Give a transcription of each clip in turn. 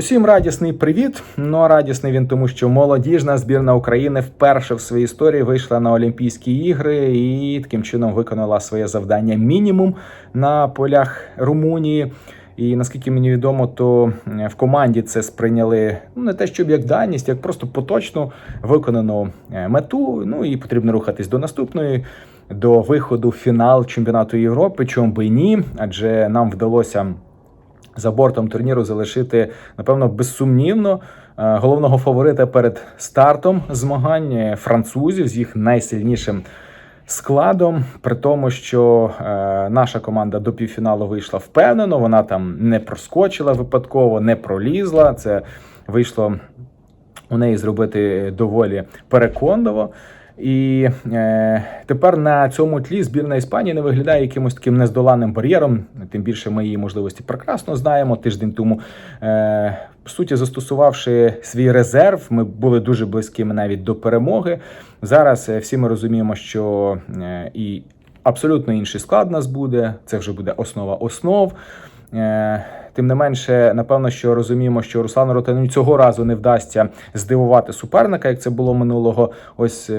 Усім радісний привіт. Ну а радісний він тому, що молодіжна збірна України вперше в своїй історії вийшла на Олімпійські ігри і таким чином виконала своє завдання мінімум на полях Румунії. І наскільки мені відомо, то в команді це сприйняли ну не те, щоб як даність, як просто поточну виконану е, мету. Ну і потрібно рухатись до наступної, до виходу в фінал чемпіонату Європи. Чому би ні? Адже нам вдалося за бортом турніру залишити, напевно, безсумнівно е, головного фаворита перед стартом змагань е, французів з їх найсильнішим складом. При тому, що е, наша команда до півфіналу вийшла впевнено, вона там не проскочила випадково, не пролізла. Це вийшло у неї зробити доволі переконливо. І е, тепер на цьому тлі збірна Іспанії не виглядає якимось таким нездоланним бар'єром. Тим більше ми її можливості прекрасно знаємо. Тиждень тому, е, в суті, застосувавши свій резерв, ми були дуже близькими навіть до перемоги. Зараз е, всі ми розуміємо, що е, і абсолютно інший склад у нас буде. Це вже буде основа основ. Е, Тим не менше, напевно, що розуміємо, що Руслану Ротану цього разу не вдасться здивувати суперника, як це було минулого. Ось.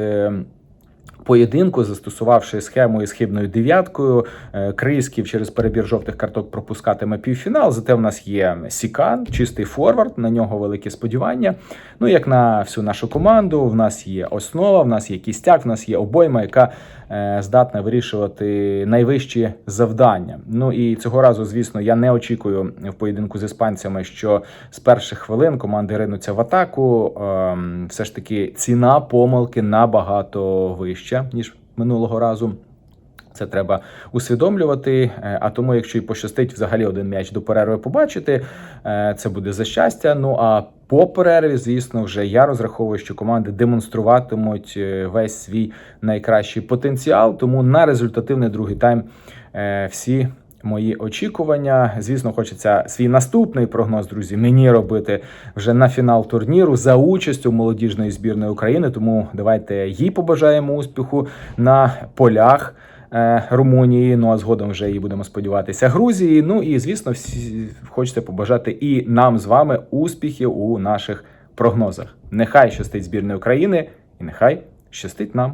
Поєдинку, застосувавши схему із хибною дев'яткою, е, Крисків через перебір жовтих карток пропускатиме півфінал. Зате в нас є Сікан, чистий форвард. На нього великі сподівання. Ну як на всю нашу команду, в нас є основа, в нас є кістяк, в нас є обойма, яка е, здатна вирішувати найвищі завдання. Ну і цього разу, звісно, я не очікую в поєдинку з іспанцями, що з перших хвилин команди ринуться в атаку. Ем, Все ж таки, ціна помилки набагато вища ніж минулого разу. Це треба усвідомлювати. Е, А тому, якщо і пощастить взагалі один м'яч до перерви побачити, е, це буде за щастя. Ну а по перерві, звісно, вже я розраховую, що команди демонструватимуть е, весь свій найкращий потенціал. Тому на результативний другий тайм всі. Мої очікування, звісно, хочеться свій наступний прогноз, друзі, мені робити вже на фінал турніру за участю молодіжної збірної України. Тому давайте їй побажаємо успіху на полях е, Румунії. Ну а згодом вже її будемо сподіватися Грузії. Ну і звісно, всі хочеться побажати і нам з вами успіхів у наших прогнозах. Нехай щастить збірної України, і нехай щастить нам.